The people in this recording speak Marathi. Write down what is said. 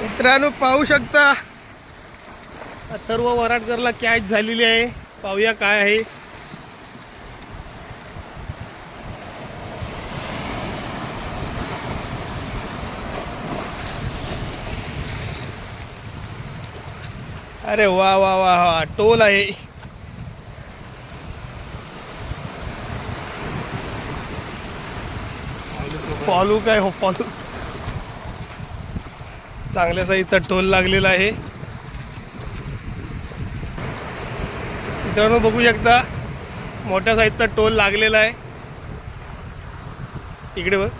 मित्रांनो पाहू शकता. सर्व वराटकरला कॅच झालेली आहे. पाहूया काय आहे. अरे वा वा वा वा टोल आहे. पॉलू काय हो पॉलू चांगल्या साईजचा टोल लागलेला आहे. मित्रांनो बघू शकता मोठ्या साईजचा टोल लागलेला आहे. इकडे बघ.